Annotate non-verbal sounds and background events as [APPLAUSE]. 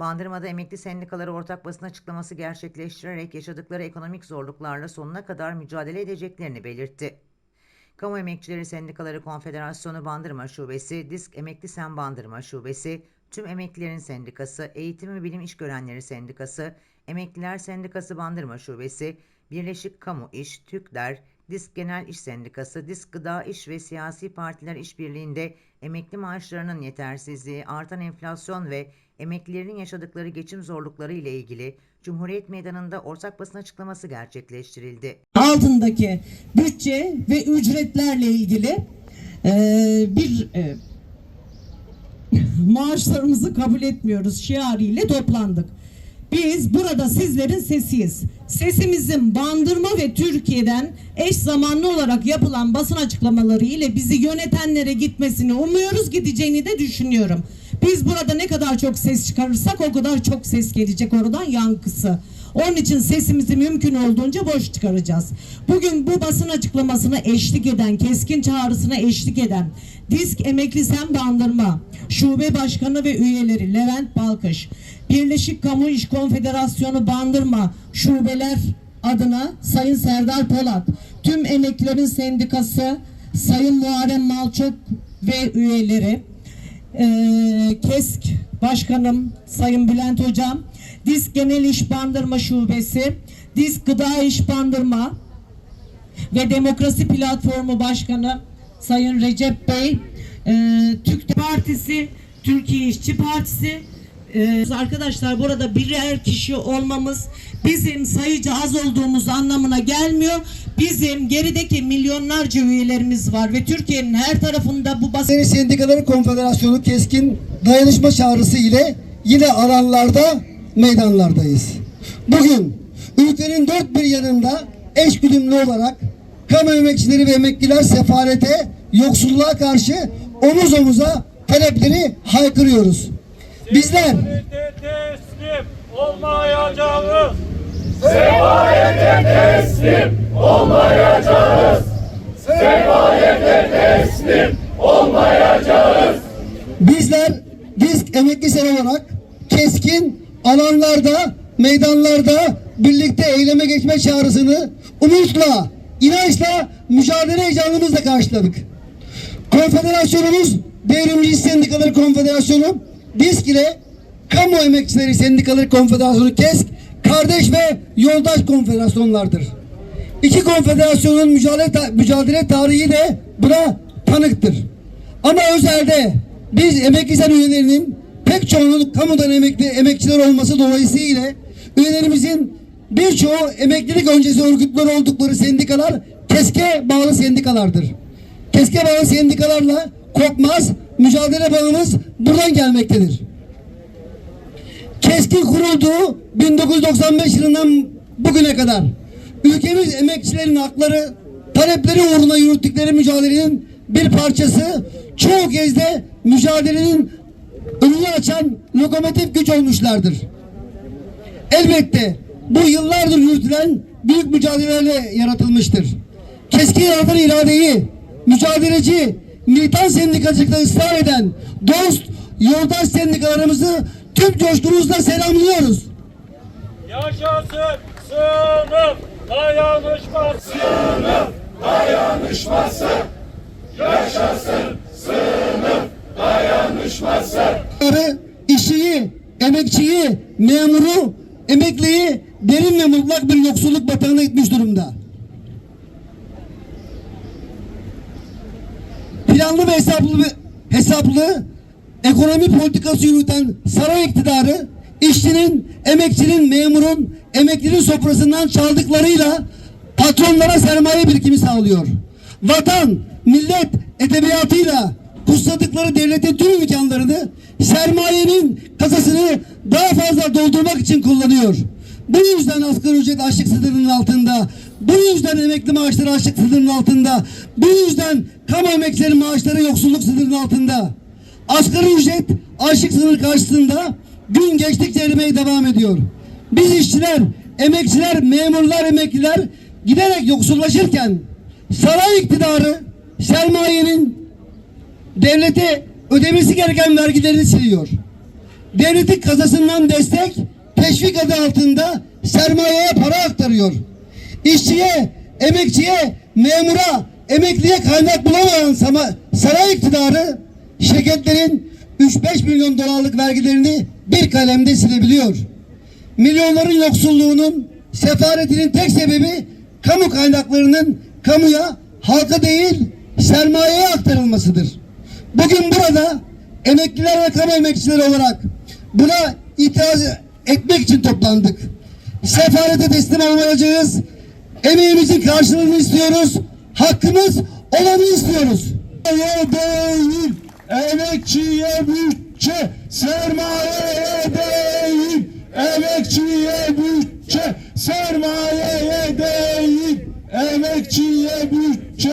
Bandırma'da emekli sendikaları ortak basın açıklaması gerçekleştirerek yaşadıkları ekonomik zorluklarla sonuna kadar mücadele edeceklerini belirtti. Kamu Emekçileri Sendikaları Konfederasyonu Bandırma Şubesi, Disk Emekli Sen Bandırma Şubesi, Tüm Emeklilerin Sendikası, Eğitim ve Bilim İşgörenleri Sendikası, Emekliler Sendikası Bandırma Şubesi, Birleşik Kamu İş, TÜKDER, Disk Genel İş Sendikası, Disk Gıda İş ve Siyasi Partiler İşbirliği'nde emekli maaşlarının yetersizliği, artan enflasyon ve emeklilerin yaşadıkları geçim zorlukları ile ilgili Cumhuriyet Meydanı'nda ortak basın açıklaması gerçekleştirildi. altındaki bütçe ve ücretlerle ilgili eee, bir eee, [LAUGHS] maaşlarımızı kabul etmiyoruz şiarıyla toplandık. Biz burada sizlerin sesiyiz. Sesimizin Bandırma ve Türkiye'den eş zamanlı olarak yapılan basın açıklamaları ile bizi yönetenlere gitmesini umuyoruz, gideceğini de düşünüyorum. Biz burada ne kadar çok ses çıkarırsak o kadar çok ses gelecek oradan yankısı. Onun için sesimizi mümkün olduğunca boş çıkaracağız. Bugün bu basın açıklamasına eşlik eden, keskin çağrısına eşlik eden Disk Emekli Sen Bandırma Şube Başkanı ve üyeleri Levent Balkış, Birleşik Kamu İş Konfederasyonu Bandırma Şubeler adına Sayın Serdar Polat, tüm emeklilerin sendikası Sayın Muharrem Malçok ve üyeleri, ee, KESK Başkanım Sayın Bülent Hocam, Disk Genel İş Bandırma Şubesi, Disk Gıda İş Bandırma ve Demokrasi Platformu Başkanı Sayın Recep Bey, e, Türk Partisi, Türkiye İşçi Partisi, e, arkadaşlar burada birer kişi olmamız bizim sayıca az olduğumuz anlamına gelmiyor. Bizim gerideki milyonlarca üyelerimiz var ve Türkiye'nin her tarafında bu basın Sendikaları Konfederasyonu keskin dayanışma çağrısı ile yine alanlarda meydanlardayız. Bugün ülkenin dört bir yanında eş güdümlü olarak kamu emekçileri ve emekliler sefarete, yoksulluğa karşı omuz omuza talepleri haykırıyoruz. Bizler Sefalete teslim olmayacağız. Bizler disk emekli sen olarak keskin alanlarda, meydanlarda birlikte eyleme geçme çağrısını umutla, inançla, mücadele heyecanımızla karşıladık. Konfederasyonumuz Devrimci Sendikaları Konfederasyonu disk ile Kamu Emekçileri Sendikaları Konfederasyonu KESK kardeş ve yoldaş konfederasyonlardır. İki konfederasyonun mücadele, ta- mücadele tarihi de buna tanıktır. Ama özelde biz emekli sen üyelerinin pek çoğunun kamudan emekli emekçiler olması dolayısıyla üyelerimizin birçoğu emeklilik öncesi örgütler oldukları sendikalar keske bağlı sendikalardır. Keske bağlı sendikalarla kopmaz mücadele bağımız buradan gelmektedir. Keskin kurulduğu 1995 yılından bugüne kadar ülkemiz emekçilerin hakları, talepleri uğruna yürüttükleri mücadelenin bir parçası çoğu kez de mücadelenin önünü açan lokomotif güç olmuşlardır. Elbette bu yıllardır yürütülen büyük mücadelelerle yaratılmıştır. Keskin yaratan iradeyi, mücadeleci, militan sendikacılıkta ısrar eden dost, yoldaş sendikalarımızı tüm coşkumuzla selamlıyoruz. Yaşasın sınıf dayanışması. Sınıf dayanışması. Arı, işçiyi, emekçiyi, memuru, emekliyi derin ve mutlak bir yoksulluk batağına itmiş durumda. Planlı ve hesaplı, hesaplı ekonomi politikası yürüten saray iktidarı işçinin, emekçinin, memurun, emeklinin sofrasından çaldıklarıyla patronlara sermaye birikimi sağlıyor. Vatan, millet edebiyatıyla kutsadıkları devletin tüm imkanlarını sermayenin kasasını daha fazla doldurmak için kullanıyor. Bu yüzden asgari ücret açlık sınırının altında. Bu yüzden emekli maaşları açlık sınırının altında. Bu yüzden kamu emeklileri maaşları yoksulluk sınırının altında. Asgari ücret açlık sınırı karşısında gün geçtikçe erimeye devam ediyor. Biz işçiler, emekçiler, memurlar, emekliler giderek yoksullaşırken saray iktidarı sermayenin devlete ödemesi gereken vergilerini siliyor. devletin kasasından destek, teşvik adı altında sermayeye para aktarıyor. İşçiye, emekçiye, memura, emekliye kaynak bulamayan saray iktidarı şirketlerin 3-5 milyon dolarlık vergilerini bir kalemde silebiliyor. Milyonların yoksulluğunun, sefaretinin tek sebebi kamu kaynaklarının kamuya, halka değil sermayeye aktarılmasıdır. Bugün burada emekliler ve kamu emekçileri olarak buna itiraz etmek için toplandık. Sefarete teslim olmayacağız. Emeğimizin karşılığını istiyoruz. Hakkımız olanı istiyoruz. değil, emekçiye bütçe, sermaye değil, emekçiye bütçe, sermaye